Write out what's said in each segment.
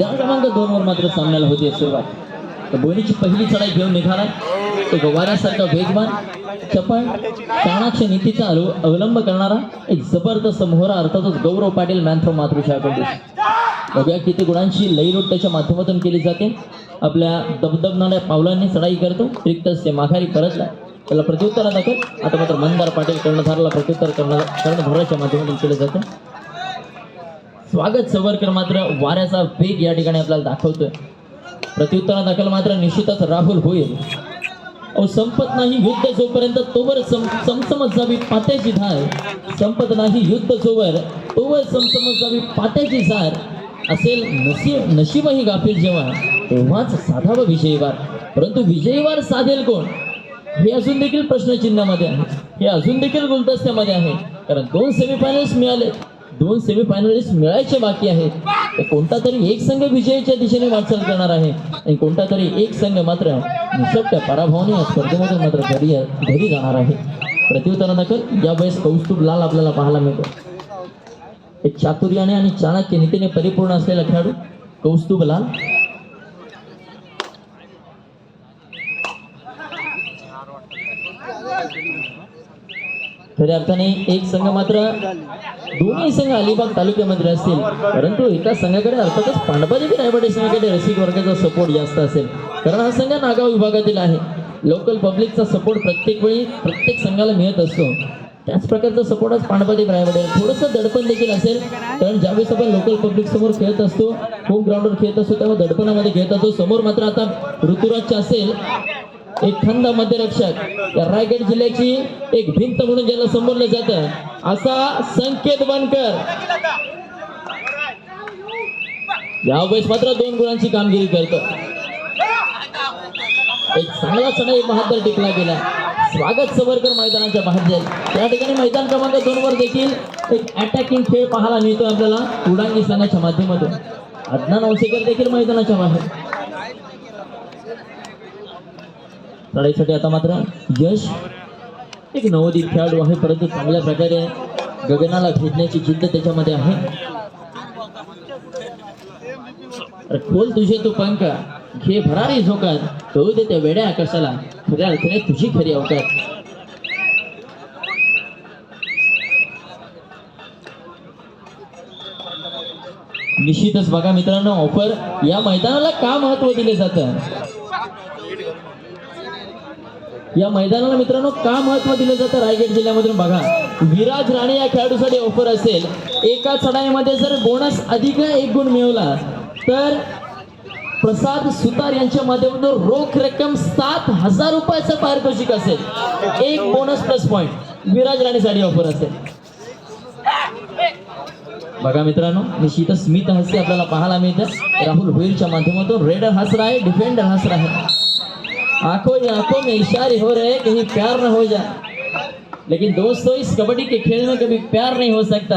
मैदान क्रमांक दोन वर मात्र सामन्याला होती सुरुवात. तर बोनीची पहिली चढाई घेऊन निघाला. एक वाऱ्यासारखा वेगवान चपळ चाणाक्ष नीतीचा अवलंब करणारा एक जबरदस्त मोहरा अर्थातच गौरव पाटील मॅन फ्रॉम मातृशाळा बघूया किती गुणांची लईलूट त्याच्या माध्यमातून केली जाते. आपल्या दबदबणाऱ्या पावलांनी चढाई करतो. रिक्त ते माघारी परतला. त्याला प्रत्युत्तर दाखल आता मात्र मंदार पाटील कर्णधाराला प्रत्युत्तर कर्ण कर्णधाराच्या माध्यमातून केलं जातं. स्वागत सवरकर मात्र वाऱ्याचा वेग या ठिकाणी आपल्याला दाखवतोय. प्रत्युत्तरा दाखल मात्र निश्चितच राहुल होईल. अहो संपत नाही युद्ध जोपर्यंत तोवर सम समसमत जावी पात्याची धार. संपत नाही युद्ध जोवर तोवर समसमत जावी पात्याची झार. असेल नशीब नशीबही गाफील जेव्हा तेव्हाच साधावं विजयवार. परंतु विजयवार साधेल कोण? हे अजून देखील प्रश्नचिन्हामध्ये आहे. हे अजून देखील गुलदस्त्यामध्ये आहे. कारण दोन सेमीफायनल्स मिळाले दोन सेमीफायनलिस्ट मिळायचे बाकी आहेत. तर कोणता तरी एक संघ विजयाच्या दिशेने वाटचाल करणार आहे आणि कोणता तरी एक संघ मात्र निशब्द पराभवाने या स्पर्धेमधून मात्र घरी घरी जाणार आहे. प्रत्युत्तरा या यावेळेस कौस्तुभ लाल आपल्याला पाहायला मिळतो. एक चातुर्याने आणि चाणक्य नीतीने परिपूर्ण असलेला खेळाडू कौस्तुभ लाल. खऱ्या अर्थाने एक संघ मात्र दोन्ही संघ अलिबाग तालुक्यामध्ये असतील. परंतु एका संघाकडे अर्थातच पांडबाजी रायवाडे संघाकडे रसिक वर्गाचा सपोर्ट जास्त असेल. कारण हा संघ नागाव विभागातील आहे. लोकल पब्लिकचा सपोर्ट प्रत्येक वेळी प्रत्येक संघाला मिळत असतो. त्याच प्रकारचा सपोर्ट आज पांडपाटी प्रायमध्ये थोडंसं दडपण देखील असेल. कारण ज्यावेळेस आपण लोकल पब्लिक समोर खेळत असतो होम ग्राउंडवर खेळत असतो तेव्हा दडपणामध्ये खेळत असतो. समोर मात्र आता ऋतुराजच्या असेल. एक खंद मध्यरक्षक. या रायगड जिल्ह्याची एक भिंत म्हणून ज्याला संबोधलं जातं. असा संकेत बनकर. यावेळेस मात्र दोन गुणांची कामगिरी करतो. एक चांगला चढाई बहादर टिकला गेला. स्वागत सवरकर मैदानाच्या बाहेर. जाईल त्या ठिकाणी मैदान क्रमांक दोन वर देखील एक अटॅकिंग खेळ पाहायला मिळतो आपल्याला. उडांगी सणाच्या माध्यमातून. अज्ञान औसेकर देखील मैदानाच्या बाहेर. लढाईसाठी आता मात्र यश एक नवोदित खेळाडू आहे परंतु चांगल्या प्रकारे गगनाला भेटण्याची जिद्द त्याच्यामध्ये आहे. खोल तुझे तू पंख. घे भरारी झोकात. कळू दे त्या वेड्या आकाशाला. खऱ्या अर्थाने तुझी खरी अवकात निश्चितच बघा मित्रांनो ऑफर या मैदानाला का महत्त्व दिले जातं? या मैदानाला मित्रांनो का महत्त्व दिलं जातं? रायगड जिल्ह्यामधून बघा. विराज राणे या खेळाडूसाठी ऑफर असेल. एका चढाईमध्ये जर बोनस अधिक एक गुण मिळवला तर प्रसाद सुतार यांच्या माध्यमातून रोख रक्कम सात हजार रुपयाचं पारितोषिक असेल. एक बोनस प्लस पॉईंट विराज राणेसाठी ऑफर असेल. बघा मित्रांनो निश्चितच स्मित हास्य आपल्याला पाहायला मिळतं. राहुल होईलच्या माध्यमातून. रेडर हसर आहे डिफेंडर हंस आहे. आंखों या आंखों में इशारे हो रहे हैं कहीं प्यार न हो जाए। लेकिन दोस्तों इस कबड्डी के खेल में कभी प्यार नहीं हो सकता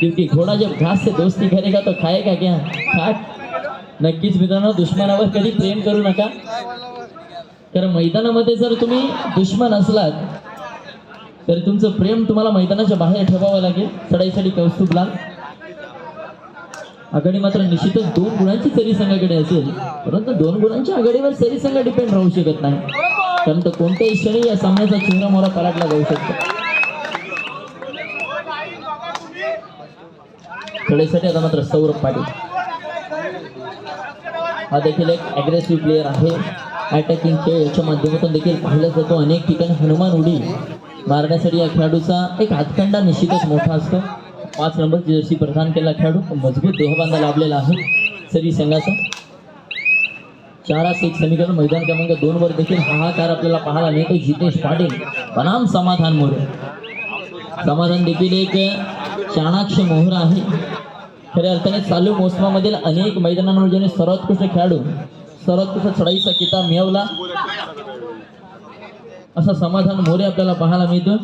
क्योंकि घोड़ा जब घास से दोस्ती करेगा तो खाएगा क्या? खाट नक्कीच मित्रांनो दुश्मनावर कधी प्रेम करू नका। कारण मैदानामध्ये जर तुम्ही दुश्मन असलात तर तुमचं प्रेम तुम्हाला मैदानाच्या बाहेर ठेवावं लागेल. चढाईसाठी कौस्तुभ लाल. आघाडी मात्र निश्चितच दोन गुणांची सरी संघाकडे असेल. परंतु दोन गुणांच्या आघाडीवर सरी संघ डिपेंड राहू शकत नाही. कारण तर कोणत्याही क्षणी या सामन्याचा चेहरा मोहरा पलटला जाऊ शकतो. खेळीसाठी आता मात्र सौरभ पाटील. हा देखील एक अग्रेसिव्ह प्लेअर आहे. अटॅकिंग खेळ याच्या माध्यमातून देखील पाहिला जातो. अनेक ठिकाणी हनुमान उडी मारण्यासाठी या खेळाडूचा एक हातखंडा निश्चितच मोठा असतो. पाच नंबरची जर्सी प्रदान केला खेळाडू. मजबूत देहबांधा लाभलेला आहे. सरी संघाचा. चारास एक समीकरण मैदान क्रमांक दोन वर देखील हाहाकार आपल्याला पाहायला मिळतो. जितेश पाटील बनाम समाधान मोरे. समाधान देखील एक चाणाक्ष मोहर आहे. खऱ्या अर्थाने चालू मोसमामधील अनेक मैदानांवर ज्याने सर्वोत्कृष्ट खेळाडू सर्वोत्कृष्ट चढाईचा किताब मिळवला. असा समाधान मोरे आपल्याला पाहायला मिळतो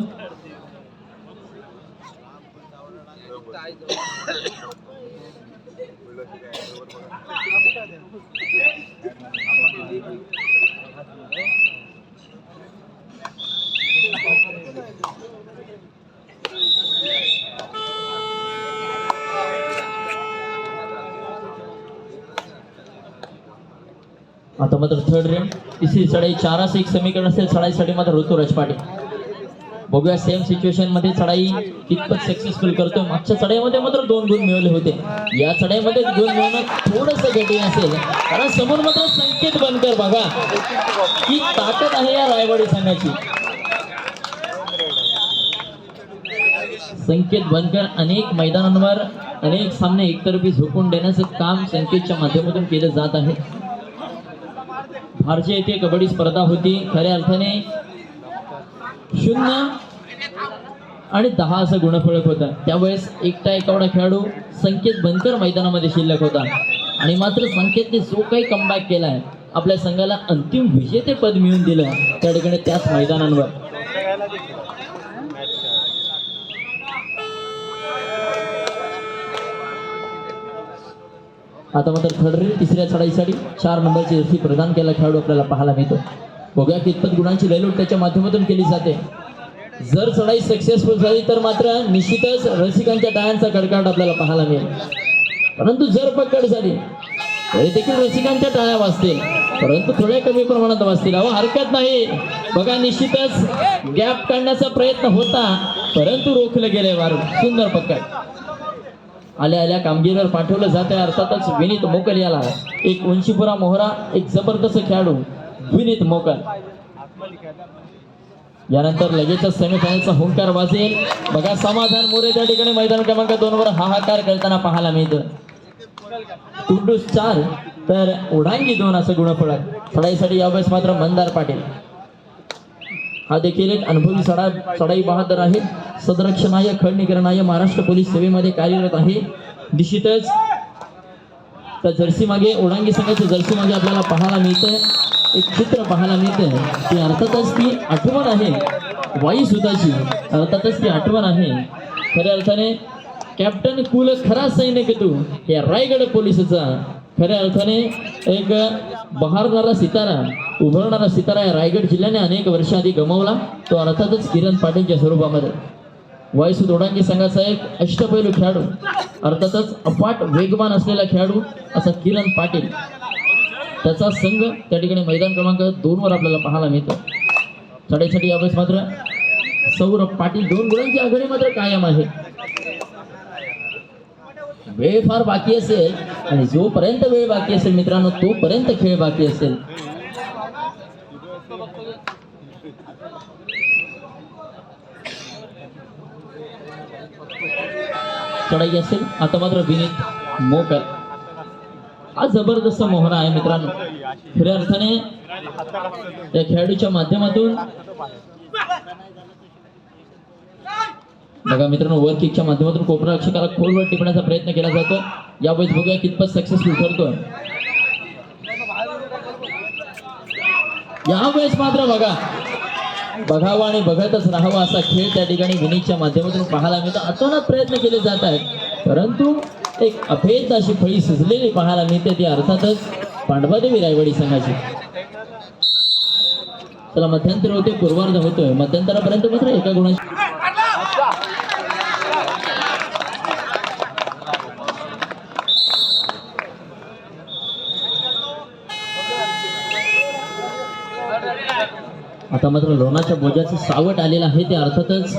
आता मात्र थर्ड रेम तिसरी चढाई चारास एक समीकरण असेल. चढाईसाठी मात्र ऋतुराज पाटील. बघूया सेम सिच्युएशनमध्ये चढाई कितपत सक्सेसफुल करतो. मागच्या चढाईमध्ये मात्र दोन गुण मिळवले होते. या चढाईमध्ये गुण मिळवणं थोडस कठीण असेल. कारण समोर मात्र संकेत बनकर बघा की ताकद आहे या रायवाडी संघाची. संकेत बनकर अनेक मैदानांवर अनेक सामने एकतर्फी झोकून देण्याचं काम संकेतच्या माध्यमातून केलं जात आहे. फारशी येथे कबड्डी स्पर्धा होती. खऱ्या अर्थाने शून्य आणि दहा असं गुणफळक होता. त्यावेळेस एकटा एकावडा खेळाडू संकेत बनकर मैदानामध्ये शिल्लक होता. आणि मात्र संकेतने जो काही कमबॅक केला आहे आपल्या संघाला अंतिम विजेतेपद मिळून दिलं त्या ठिकाणी त्याच मैदानांवर. आता मात्र थर्ड तिसऱ्या चढाईसाठी चार नंबरची जर्सी प्रदान केला. खेळाडू आपल्याला पाहायला मिळतो. बघूया कितपत गुणांची लयलूट त्याच्या माध्यमातून केली जाते. जर चढाई सक्सेसफुल झाली तर मात्र निश्चितच रसिकांच्या टाळ्यांचा कडकाट आपल्याला पाहायला मिळेल. परंतु जर पकड झाली तरी देखील रसिकांच्या टाळ्या वाचतील. परंतु थोड्या कमी प्रमाणात वाचतील. अहो हरकत नाही. बघा निश्चितच गॅप काढण्याचा प्रयत्न होता परंतु रोखलं गेले वारू सुंदर पकड. आल्या आल्या कामगिरीवर पाठवलं जात आहे अर्थातच विनीत मोकल याला. एक उंशीपुरा मोहरा एक जबरदस्त खेळाडू विनीत मोकल. यानंतर लगेचच सेमीफायनलचा हुंकार वाजेल. बघा समाधान मोरे त्या ठिकाणी मैदान क्रमांक दोन वर हाहाकार करताना पाहायला मिळतं. कुंडूस चार तर उडांगी दोन असं गुणफळक फळाईसाठी यावेळेस मात्र मंदार पाटील. हा देखील एक अनुभवी सडा चढाई बहादर आहे. सदरक्षणाय खंडीकरणाय महाराष्ट्र पोलीस सेवेमध्ये कार्यरत आहे. निश्चितच त्या जर्सी मागे ओडांगी संघाच्या जर्सी मागे आपल्याला पाहायला मिळतंय. एक चित्र पाहायला मिळतंय. ती अर्थातच ती आठवण आहे. वाई सुताची अर्थातच ती आठवण आहे. खऱ्या अर्थाने कॅप्टन कुल खरा सैनिक तू या रायगड पोलिसचा. खऱ्या अर्थाने एक बहारणारा सितारा उभरणारा सितारा या रायगड जिल्ह्याने अनेक वर्ष आधी गमावला. तो अर्थातच किरण पाटीलच्या स्वरूपामध्ये. वायसू दोडांगी संघाचा एक अष्टपैलू खेळाडू अर्थातच अफाट वेगवान असलेला खेळाडू असा किरण पाटील. त्याचा संघ त्या ठिकाणी मैदान क्रमांक दोन वर आपल्याला पाहायला मिळतो. चढाईसाठी यावेळेस मात्र सौरभ पाटील दोन गुणांची आघाडी मात्र कायम आहे. वेळ फार बाकी असेल आणि जोपर्यंत वेळ बाकी असेल मित्रांनो तोपर्यंत खेळ बाकी असेल. चढाई असेल. आता मात्र विनीत मोकर हा जबरदस्त मोहरा आहे मित्रांनो. खऱ्या अर्थाने त्या खेळाडूच्या माध्यमातून बघा मित्रांनो वर किकच्या माध्यमातून कोपरा रक्षकाला खोलवर टिपण्याचा प्रयत्न केला जातो यावेळेस बघूया कितपत सक्सेसफुल ठरतोय. यावेळेस मात्र बघा बघावा आणि बघतच राहावा असा खेळ त्या ठिकाणी विनीतच्या माध्यमातून पाहायला मिळतो. अचानक प्रयत्न केले जात आहेत परंतु एक अभेद अशी फळी सुजलेली पाहायला मिळते ती अर्थातच पांडवादेवी रायवाडी संघाची. चला मध्यंतर होते पूर्वार्ध होतोय. मध्यंतरापर्यंत मात्र एका गुणाची आता मात्र लोणाच्या बोजाचं सावट आलेलं आहे ते अर्थातच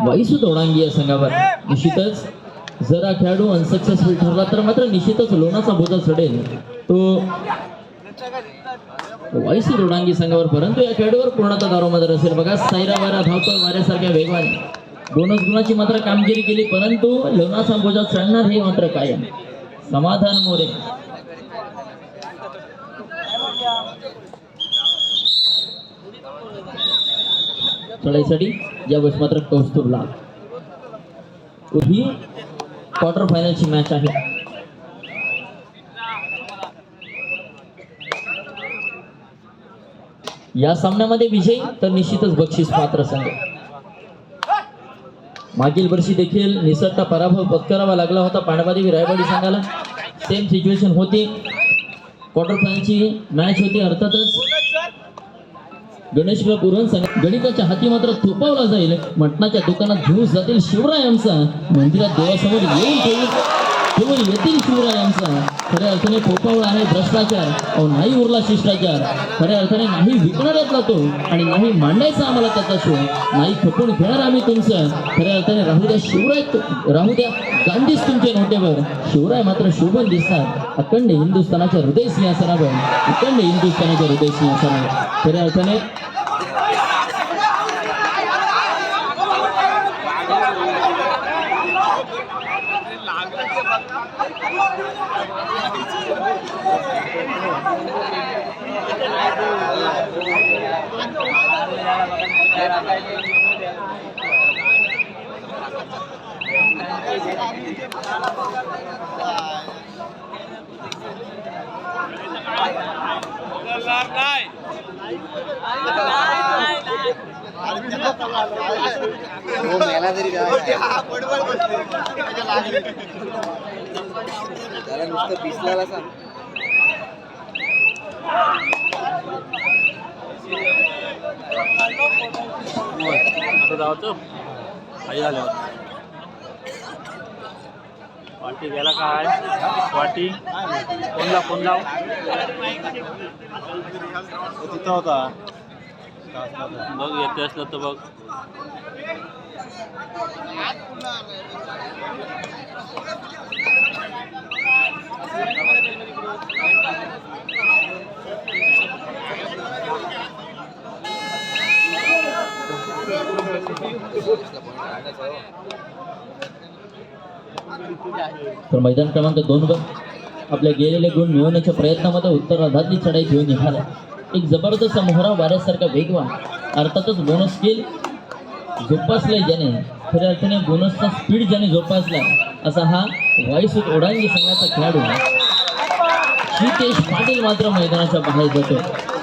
वाईसू दोडांगी या संघावर. निश्चितच जर हा खेळाडू अनसक्सेसफुल ठरला तर मात्र निश्चितच लोणाचा बोजा चढेल तो वाईसी रोडांगी संघावर परंतु या खेळाडूवर पूर्णतः दारोमदार असेल. बघा सायरा वारा धावतो वाऱ्यासारख्या वेगवान. बोनस गुणाची मात्र कामगिरी केली परंतु लोणाचा बोजा चढणार हे मात्र कायम. समाधान मोरे. चढाईसाठी. यावेळेस मात्र कौस्तुभला ही क्वार्टर फायनलची मॅच आहे. या सामन्यामध्ये विजयी तर निश्चितच बक्षीस पात्र संघ. मागील वर्षी देखील निसटता पराभव पत्करावा लागला होता पांडवादेवी रायवाडी संघाला. सेम सिच्युएशन होती. क्वार्टर फायनलची मॅच होती. अर्थातच गणेश पुरण सांगा गणिताच्या हाती मात्र थोपवला जाईल. मटणाच्या दुकानात घेऊन जातील शिवरायांचा. मंदिरात देवासमोर येऊन ठेवून केवळ येथील शिवरायांचा खऱ्या अर्थाने पोपावला आहे भ्रष्टाचार अहो नाही उरला शिष्टाचार. खऱ्या अर्थाने नाही विकणाऱ्यातला तो आणि नाही मांडायचा आम्हाला त्याचा शो. नाही खपून घेणार आम्ही तुमचं. खऱ्या अर्थाने राहू द्या शिवराय राहू द्या गांधीच तुमच्या नोटेवर शिवराय मात्र शोभन दिसतात. अखंड हिंदुस्थानाच्या हृदय सिंहासनावर. अखंड हिंदुस्थानाच्या हृदय सिंहासनावर. खऱ्या अर्थाने मेला तरी त्याला नुसतं पिसल्याला सांग आता जायचं आई वाटी गेला काय वाटी कोण लाव कोण लाव तिथं होता बघ येते असलं तर बघ. तर मैदान क्रमांक दोन वर आपल्या गेलेले गुण मिळवण्याच्या प्रयत्नामध्ये उत्तरार्धातली चढाई घेऊन निघाला एक जबरदस्त मोहरा वाऱ्यासारखा वेगवान अर्थातच बोनस स्किल जोपासलाय ज्याने. खऱ्या अर्थाने बोनसचा स्पीड ज्याने जोपासला असा हा वाईसूत ओडांगी संघाचा खेळाडू शितेश पाटील मात्र मैदानाच्या बाहेर जातो.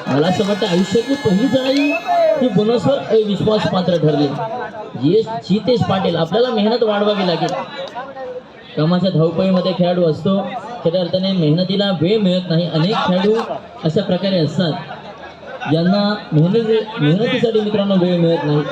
मला असं वाटतं आयुष्यातली पहिली चढाई ही बोनसवर अविश्वास पात्र ठरली. ये जितेश पाटील आपल्याला मेहनत वाढवावी लागेल. कामाच्या धावपळीमध्ये खेळाडू असतो. खऱ्या अर्थाने मेहनतीला वेळ मिळत नाही. अनेक खेळाडू अशा प्रकारे असतात. ज्यांना मेहनती मेहनतीसाठी मित्रांनो वेळ मिळत नाही.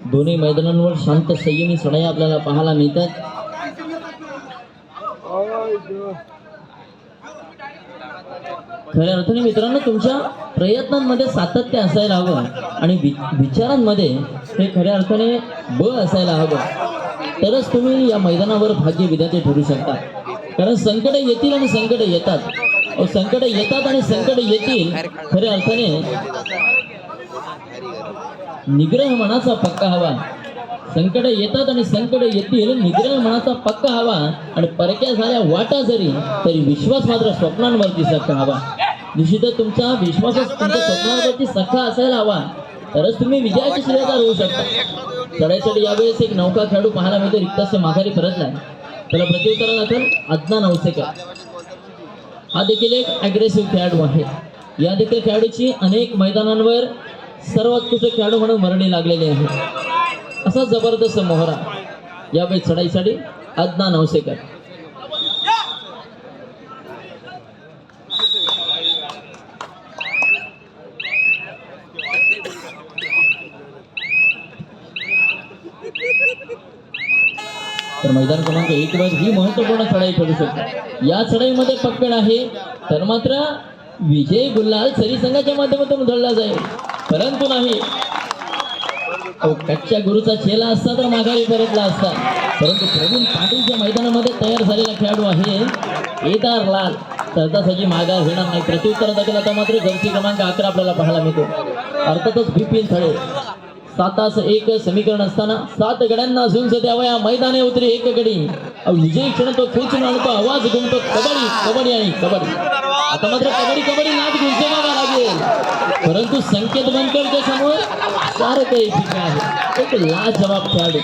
दोन्ही मैदानांवर शांत संयमी चढाई आपल्याला पाहायला मिळतात. खऱ्या अर्थाने मित्रांनो तुमच्या प्रयत्नांमध्ये सातत्य असायला हवं आणि विचारांमध्ये हे खऱ्या अर्थाने बळ असायला हवं. तरच तुम्ही या मैदानावर भाग्य विधाते ठरू शकता. कारण संकट येतील आणि संकट येतात. संकट येतात आणि संकट येतील खऱ्या अर्थाने निग्रह मनाचा पक्का हवा. संकट येतात आणि संकट येतील निग्रह मनाचा पक्का हवा. आणि परक्या झाल्या वाटा जरी तरी विश्वास मात्र स्वप्नांवरती सख्खा हवा. निश्चित तुमचा विश्वास तुमच्या स्वप्नांवरती सख्खा असायला हवा. तरच तुम्ही विजयाच्या शिलेदार होऊ शकता. चढाईसाठी यावेळेस एक नौका खेळाडू पाहायला मिळतो. रिक्ताचे माघारी परतलाय. त्याला प्रत्युत्तर दाखल अदनान नवसेकर हा देखील एक अग्रेसिव्ह खेळाडू आहे. या देखील खेळाडूची अनेक मैदानांवर सर्वोत्कृष्ट खेळाडू म्हणून मरणी लागलेली आहे? असा जबरदस्त मोहरा यावेळी चढाईसाठी अदना नवसेकर. तर मैदान क्रमांक एक वर ही महत्त्वपूर्ण चढाई ठरू शकते. या चढाईमध्ये पकड आहे तर मात्र विजय गुल्हाल सरी संघाच्या माध्यमातून धरला जाईल. परंतु नाही. अहो, कच्च्या गुरुचा चेला असता तर माघारी परतला असता. परंतु प्रवीण पाटीलच्या मैदानामध्ये तयार झालेला खेळाडू आहे केदार लाल. सहजासहजी माघार घेणार नाही. प्रत्युत्तर दाखल आता मात्र जर्सी क्रमांक अकरा आपल्याला पाहायला मिळतो. अर्थातच बिपिन थळे. सातास एक समीकरण असताना सात गड्यांना झुंज द्यावया मैदाने उतरी एक गडी. अहो, विजयी क्षण तो खेचून आणतो. आवाज घुमतो कबड्डी कबड्डी आणि कबड्डी. आता मात्र कबड्डी कबड्डी नाच घुसवावा लागेल. परंतु संकेत बनकरच्या समोर सारं काही ठीक आहे. एक लाजवाब खेळाडू.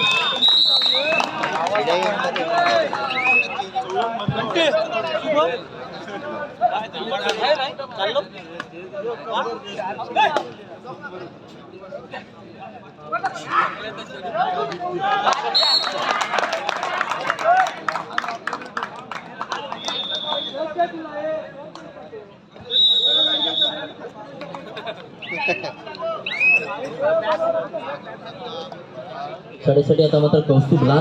शाळेसाठी आता मात्र कौस्तुभला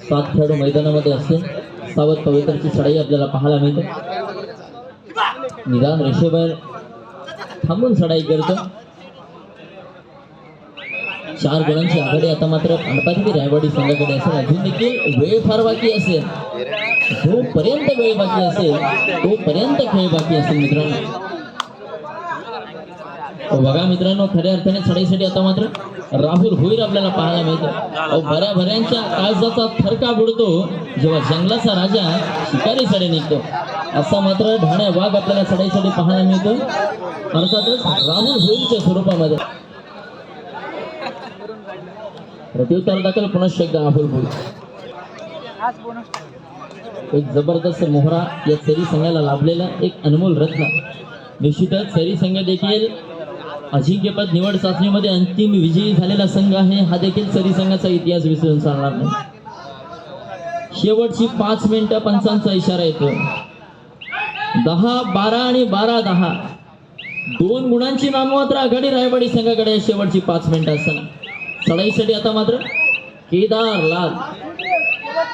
सात खेळाडू मैदानामध्ये असतील. सावध पवित्रची चढाई आपल्याला पाहायला मिळते. निदान रेषेबाहेर थांबून चढाई करतो. चार गुणांची आघाडी आता मात्र गणपती रायवाडी संघाकडे असेल. अजून देखील वेळ फार बाकी असेल. जोपर्यंत वेळ बाकी असेल तोपर्यंत खेळ बाकी असेल मित्रांनो. बघा मित्रांनो खऱ्या अर्थाने चढाईसाठी आता मात्र राहुल होईल आपल्याला पाहायला मिळतो अहो, बऱ्या भऱ्यांच्या काळजाचा थरका बुडतो जेव्हा जंगलाचा राजा शिकारी चढे निघतो. असा मात्र ढाण्या वाघ आपल्याला चढाईसाठी पाहायला मिळतो अर्थातच राहुल होईलच्या स्वरूपामध्ये. प्रत्युत्तर दाखल पुनश्च एकदा राहुल होईल एक जबरदस्त मोहरा या सरी संघाला लाभलेला एक अनमोल रत्न. निश्चितच सरी संघ देखील अजिंक्यपद निवड चाचणीमध्ये अंतिम विजयी झालेला संघ आहे. हा देखील सरी संघाचा इतिहास विसरून चालणार नाही. शेवटची पाच मिनिटं पंचांचा इशारा येतो दहा बारा आणि बारा दहा. दोन गुणांची नाममात्र आघाडी रायवाडी संघाकडे शेवटची पाच मिनिटं असताना. चढाईसाठी आता मात्र केदार लाल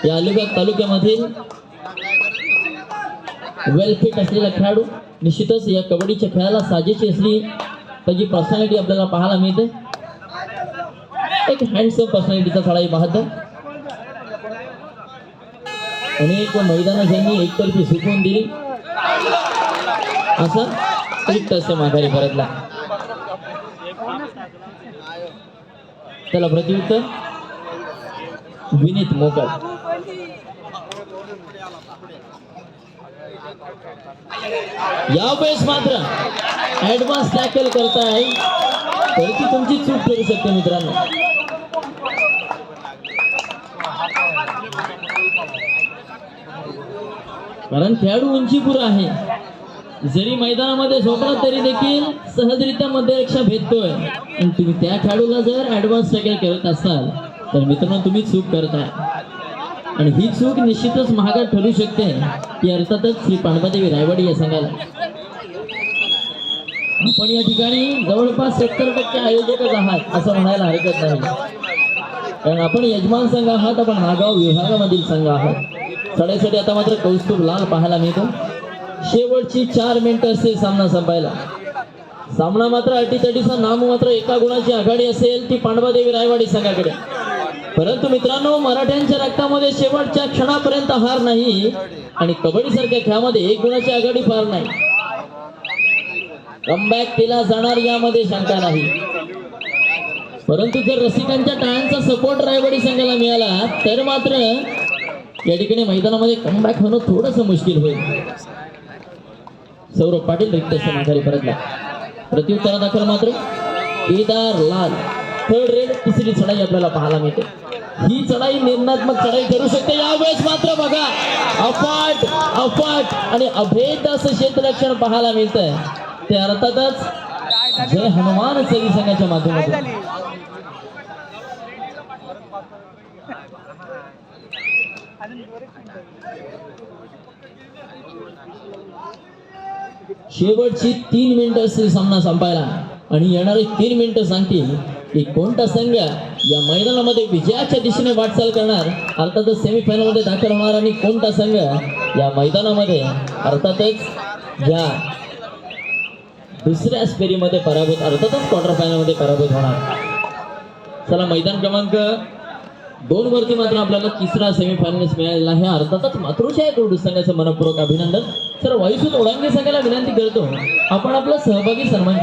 या अलिबाग तालुक्यामधील वेलफिट असलेला खेळाडू निश्चितच या कबड्डीच्या खेळाला साजेची असली त्याची पर्सनॅलिटी आपल्याला पाहायला मिळते. एक हँडसम पर्सनॅलिटीचा चढाई बहादर. अनेक मैदानं ज्यांनी एकतर्फी सुटवून दिली. असं तृप्त असते माघारी परतला. त्याला प्रत्युत्तर विनीत मोकळ यावेळेस मात्र ऍडव्हान्स टॅकल करताय. तर ती तुमची चूक करू शकते मित्रांनो. कारण खेळाडू उंचीपूर आहे. जरी मैदानामध्ये झोपला तरी देखील सहजरित्या मध्यरेक्षा भेटतोय. आणि तुम्ही त्या खेळाडूला जर ऍडव्हान्स टॅकल करत असाल तर मित्रांनो तुम्ही चूक करताय. आणि ही चूक निश्चितच महागात ठरू शकते की अर्थातच श्री पांडवादेवी रायवाडी या संघाला. आपण या ठिकाणी जवळपास सत्तर टक्के आयोजकच आहात असं म्हणायला हरकत नाही. कारण आपण यजमान संघ आहात आपण नागाव विभागामधील संघ आहात. सड्यासाठी आता मात्र कौस्तुभ लाल पाहायला मिळतो. शेवटची चार मिनिटं असते सामना संपायला. सामना मात्र अटीतटीचा नाम मात्र एका गुणाची आघाडी असेल ती पांडवादेवी रायवाडी संघाकडे. परंतु मित्रांनो मराठ्यांच्या रक्तामध्ये शेवटच्या क्षणापर्यंत हार नाही आणि कबड्डी सारख्या खेळामध्ये एक गुणाची आघाडी फार नाही. कमबॅक केला जाणार यामध्ये शंका नाही. परंतु जर रसिकांच्या टाळ्यांचा सपोर्ट रायवाडी संघाला मिळाला तर मात्र या ठिकाणी मैदानामध्ये कमबॅक होणं थोडस मुश्किल होईल. सौरभ पाटील रिक्त माघारी परतला. प्रत्युत्तरादाखल मात्र केदार लाल थर्ड रेड तिसरी चढाई आपल्याला पाहायला मिळते. ही चढाई निर्णात्मक चढाई करू शकते. यावेळेस मात्र बघा अफाट अफाट आणि अभेद असं क्षेत्ररक्षण पाहायला मिळतंय. ते अर्थातच जय हनुमान सेवी संघाच्या माध्यमातून. शेवटची तीन मिनिटं असतील सामना संपायला आणि येणारे तीन मिनिटं सांगतील की कोणता संघ या मैदानामध्ये विजयाच्या दिशेने वाटचाल करणार अर्थातच सेमीफायनलमध्ये दाखल होणार आणि कोणता संघ या मैदानामध्ये अर्थातच या दुसऱ्या फेरीमध्ये पराभूत अर्थातच क्वार्टर फायनलमध्ये पराभूत होणार. चला मैदान क्रमांक दोन वरती मात्र आपल्याला तिसरा सेमीफायनल्स मिळालेला आहे. अर्थातच मातृशा कोरडू संघाचं मनपूर्वक अभिनंदन. सर वायुसूत ओढांगे संघाला विनंती करतो. आपण आपला सहभागी सन्मान